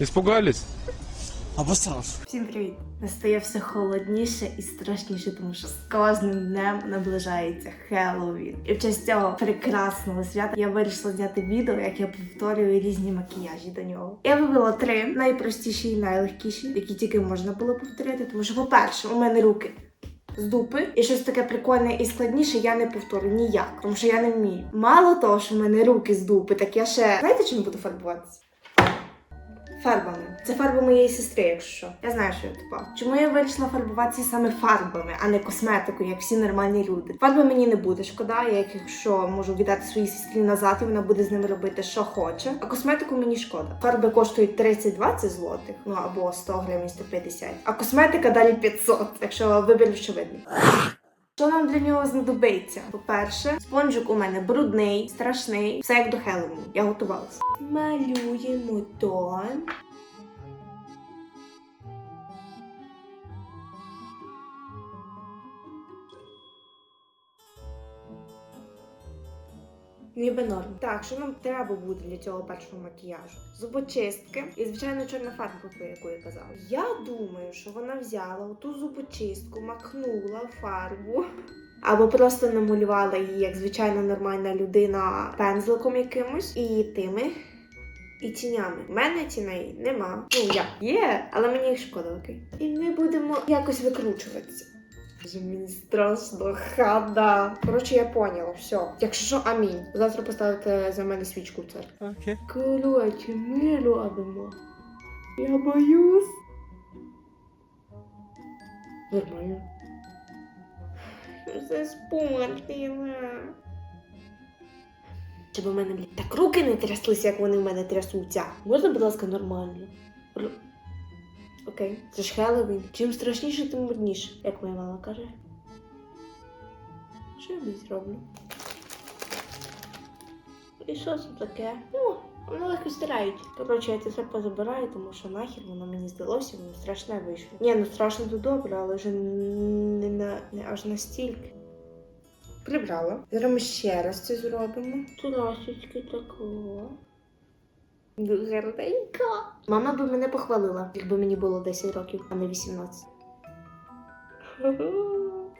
Испугались? Обосрався. Всім привіт! Настає все холодніше і страшніше, тому що з кожним днем наближається Хеллоуін. І в честь цього прекрасного свята я вирішила зняти відео, як я повторюю різні макіяжі до нього. Я вибрала три найпростіші і найлегкіші, які тільки можна було повторити. Тому що, по-перше, у мене руки. З дупи і щось таке прикольне і складніше я не повторю ніяк, тому що я не вмію. Мало того, що в мене руки з дупи, так я ще знаєте, чим буду фарбуватися? Фарбами. Це фарба моєї сестри, якщо що. Я знаю, що я тупа. Чому я вирішила фарбуватися саме фарбами, а не косметикою, як всі нормальні люди? Фарби мені не буде шкода, я як якщо можу віддати своїй сестрі назад, і вона буде з ними робити, що хоче. А косметику мені шкода. Фарби коштують 30-20 злотих, ну або 100 гривень 150. А косметика далі 500, так що вибір очевидний. Що нам для нього знадобиться? По-перше, спонжик у мене брудний, страшний, все як до Хеллоуіну. Я готувалася. Малюємо тон. Ніби норм. Так, що нам треба буде для цього першого макіяжу? Зубочистки і, звичайно, чорна фарба, про яку я казала. Я думаю, що вона взяла оту зубочистку, макнула фарбу. Або просто намалювала її, як звичайна нормальна людина, пензликом якимось і тими. І тінями. У мене тіней нема. Ну як є, але мені їх шкода, окей. І ми будемо якось викручуватися. Боже, Мені страшно, хада. Коротше, я поняла, все. Якщо що, амінь. Завтра поставите за мене свічку в церкві. Окей. Коротше, ми робимо. Я боюсь. Нормально. Це спортила. Щоб у мене, блядь, так руки не тряслися, як вони в мене трясуться. Можна, будь ласка, нормально? Р- Окей. Це ж Хеллоуін. Чим страшніше, тим модніше, як моя мама каже. Що я десь роблю? І що це таке? Ну, воно легко стирають. Коротше, я це все позабираю, тому що нахер воно мені здалося, воно страшне вийшло. Ні, ну страшно то добре, але вже не, на, не аж настільки. Прибрала. Зараз ми ще раз це зробимо. Трошечки такого. Дуже гарненько. Мама би мене похвалила, якби мені було 10 років, а не 18.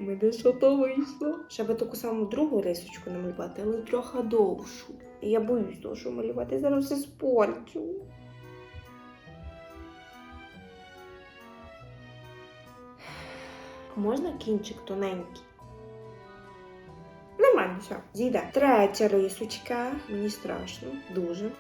У мене що то вийшло. Ще би таку саму другу рисочку намалювати, але трохи довшу. І я боюсь того, що малювати зараз все спорчу. Можна кінчик тоненький? Нормально, все, зійде. Третя рисочка. Мені страшно, дуже.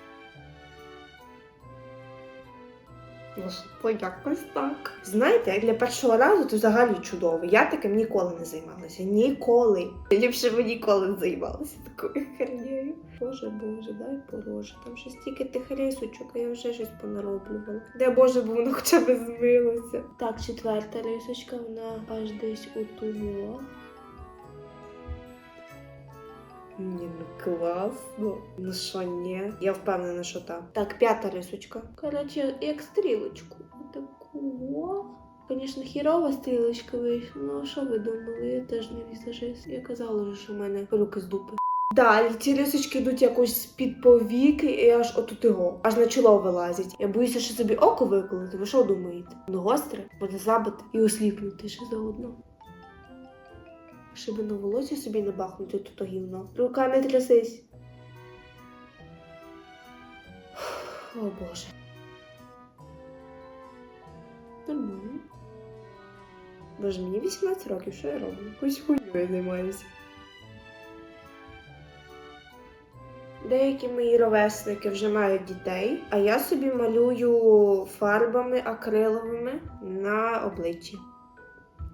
Ну, якось так. Знаєте, як для першого разу то взагалі чудово. Я таким ніколи не займалася. Ніколи. Ліпше би ніколи не займалася такою хернею. Боже, боже, дай пороже. Там ще стільки тих рисочок, а я вже щось понароблювала. Де Боже, бо воно хоча б змилося. Так, четверта рисочка, вона аж десь отуго. Ні, ну класно. Ну що, ні? Я впевнена, що так. Так, п'ята рисочка. Коротше, як стрілочку. Отаку. Звісно, хірова стрілочка вийшла. Ну, а що ви думали? Я теж не візажист. Я казала вже, що в мене руки з дупи. Далі ці рисочки йдуть якось під повіки і аж отут його, аж на чоло вилазять. Я боюся, що собі око виколити. Ви що думаєте? Воно гостре, буде забити і осліпнути ще заодно. Щоб на волосі собі не бахнути тут гівно. Рука не трясись. О боже. Нормально. Боже, мені 18 років, що я роблю? Якусь хуйню займаюся. Деякі мої ровесники вже мають дітей, а я собі малюю фарбами акриловими на обличчі.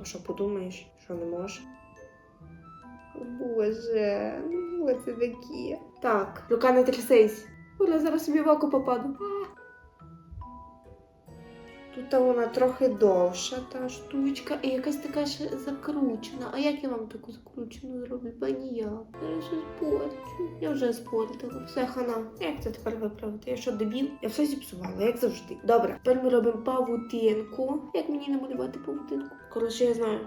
А що подумаєш, що не можеш? Боже, ну це такі. Так, рука не трясись. Оля, зараз собі в око попаду. Тут вона трохи довша, та штучка, і якась така ще закручена. А як я вам таку закручену зроблю? Ба ніяк. Я ще спорчу. Я вже спортила. Все, хана. Як це тепер виправити? Я що, дебіл? Я все зіпсувала, як завжди. Добре, тепер ми робимо павутинку. Як мені намалювати павутинку? Коротше, я знаю.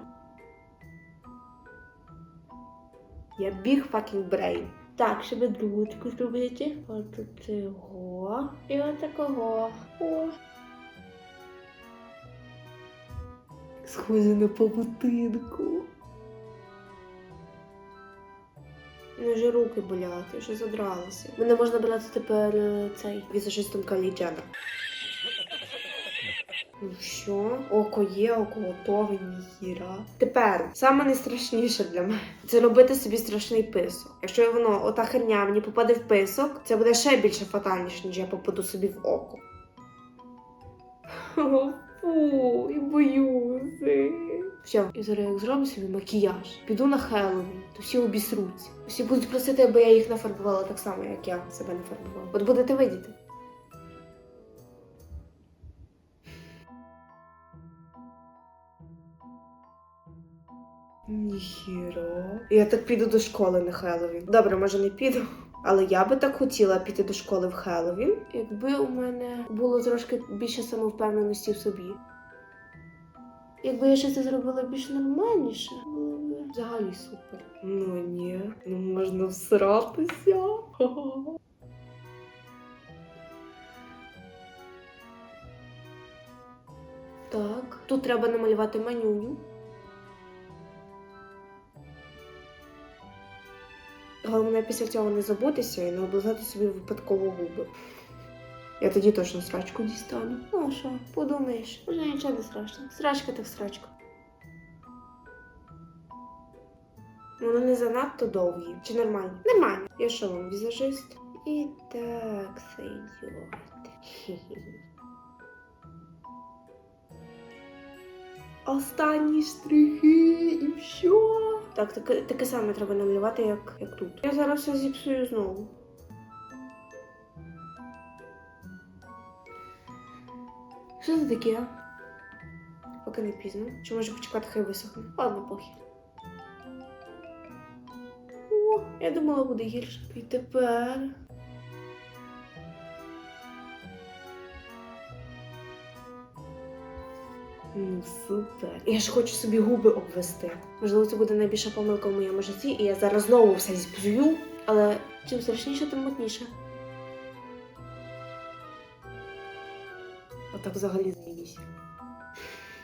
Я біг fucking brain. Так, щоб другу зробити. От цього. І от такого. О. Схоже на павутинку. Мені вже руки болять, я вже задралася. Мене можна брати тепер е, цей візажистом Калі Дженнер. Ну що? Око є, око готове, ніхіра. Тепер саме найстрашніше для мене це робити собі страшний писок. Якщо воно, ота херня мені попаде в писок, це буде ще більше фатальніше, ніж я попаду собі в око. Фу, я боюся. Все, і зараз як зроблю собі макіяж, піду на Хеллоуін, то всі обісруться. Всі будуть просити, аби я їх нафарбувала так само, як я себе нафарбувала. От будете видіти. Ніхіро. Я так піду до школи на Хеллоуін. Добре, може не піду. Але я би так хотіла піти до школи в Хеллоуін, якби у мене було трошки більше самовпевненості в собі. Якби я ще це зробила більш нормальніше, було б взагалі супер. Ну ні, ну можна всратися. Так, тут треба намалювати манюню. Головне після цього не забутися і не облизати собі випадково губи. Я тоді точно срачку дістану. Ну що, подумаєш, вже нічого не страшно. Срачка так срачка. Вони не занадто довгі. Чи нормально? Нормально. Я що вам, візажист? І так. Хі-хі. Останні штрихи і все. Так, таке, таке саме треба намалювати, як, як тут. Я зараз все зіпсую знову. Що це таке? Поки не пізно. Чи може почекати, хай висохне? Ладно, похід. О, я думала, буде гірше. І тепер. Ну, супер. Я ж хочу собі губи обвести. Можливо, це буде найбільша помилка в моєму житті, і я зараз знову все зіпсую, але чим страшніше, тим мутніше. Отак взагалі заїсь.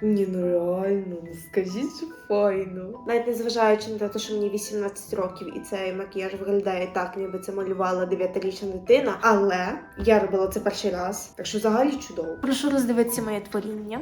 Ні, ну реально, ну скажіть, що файно. Навіть незважаючи на те, що мені 18 років і цей макіяж виглядає так, ніби це малювала 9-річна дитина, але я робила це перший раз, так що взагалі чудово. Прошу роздивитися моє творіння.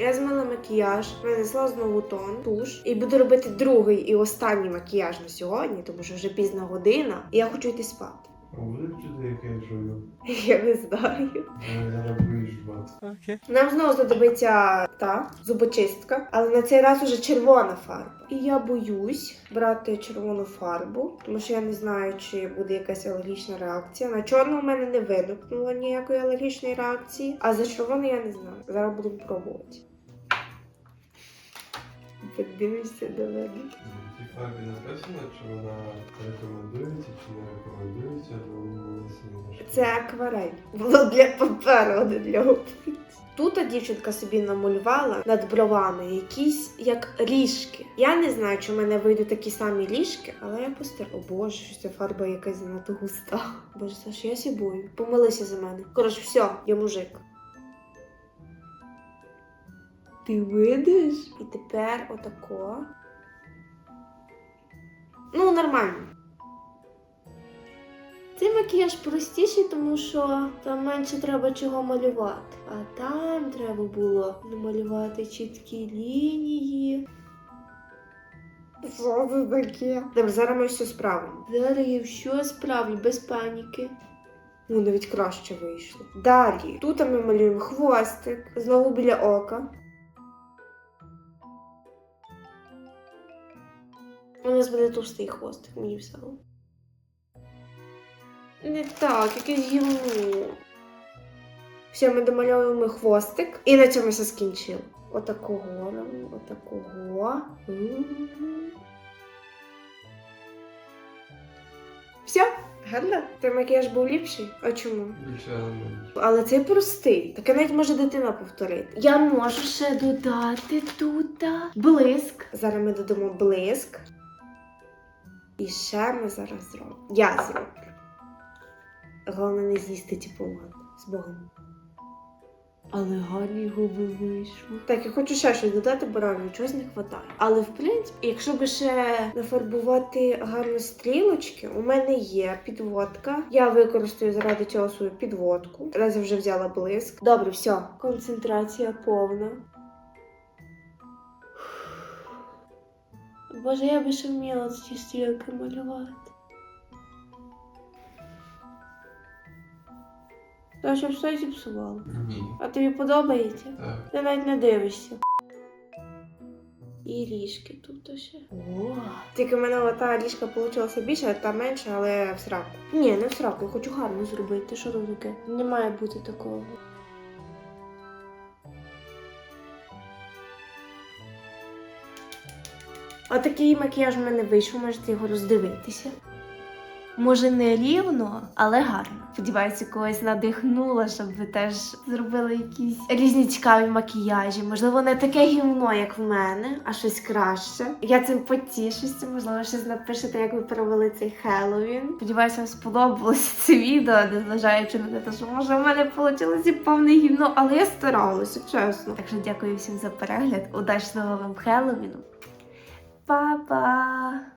Я змила макіяж, нанесла знову тон, туш, і буду робити другий і останній макіяж на сьогодні, тому що вже пізна година, і я хочу йти спати. А буде чути, як я жую? Я не знаю. Я зараз боюсь жбати. Окей. Нам знову знадобиться та зубочистка, але на цей раз уже червона фарба. І я боюсь брати червону фарбу, тому що я не знаю, чи буде якась алергічна реакція. На чорну у мене не виникнуло ніякої алергічної реакції, а за червону я не знаю. Зараз будемо пробувати. Подивишся до мене. В цій фарбі написано, чи вона рекомендується, чи не рекомендується нанесення на. Це акварель. Було для паперу, а не для обличчя. Тут дівчинка собі намалювала над бровами якісь як ріжки. Я не знаю, чи в мене вийдуть такі самі ріжки, але я постараю. О боже, що ця фарба якась занадто густа. Боже, Саш, я сібою. Помилися за мене. Коротше, все, я мужик. Ти видиш? І тепер отако. Ну, нормально. Цей макіяж простіший, тому що там менше треба чого малювати. А там треба було намалювати чіткі лінії. Що це таке? Добре, зараз ми все справимо. Зараз я все справлю, без паніки. Ну, навіть краще вийшло. Далі. Тут ми малюємо хвостик, знову біля ока. У нас буде товстий хвостик, мені все. Не так, якесь гівно. Все, ми домальовуємо хвостик. І на цьому все скінчили. Отакого робимо, отакого. Все, Гарно? Той макіяж був ліпший? А чому? Більше. Але цей простий. Таке навіть може дитина повторити. Я можу ще додати тут блиск. Зараз ми додамо блиск. І ще ми зараз зробимо. Я зроблю. Головне не з'їсти ті помади. З Богом. Але гарні губи вийшли. Так, я хочу ще щось додати, бо реально чогось не вистачає. Але в принципі, якщо би ще нафарбувати гарно стрілочки, у мене є підводка. Я використаю заради цього свою підводку. Раз я вже взяла блиск. Добре, все. Концентрація повна. Боже, я би ще вміла ці стрілки малювати. Та щоб все зіпсувало. Ні. А тобі подобається? Так. Ти навіть не дивишся. І ліжки тут ще. О, тільки в мене ота ліжка вийшла більше, а та менша, але в сраку. Ні, не в сраку, я хочу гарно зробити. Що там таке? Не має бути такого. Отакий макіяж в мене вийшов, можете його роздивитися. Може, не рівно, але гарно. Сподіваюся, когось надихнула, щоб ви теж зробили якісь різні цікаві макіяжі. Можливо, не таке гівно, як в мене, а щось краще. Я цим потішуся. Можливо, щось напишете, як ви провели цей Хеллоуін. Сподіваюся, вам сподобалося це відео, незважаючи на те, що може в мене вийшло і повне гівно, але я старалася, чесно. Так що дякую всім за перегляд. Удачного вам Хеллоуіну. 爸爸。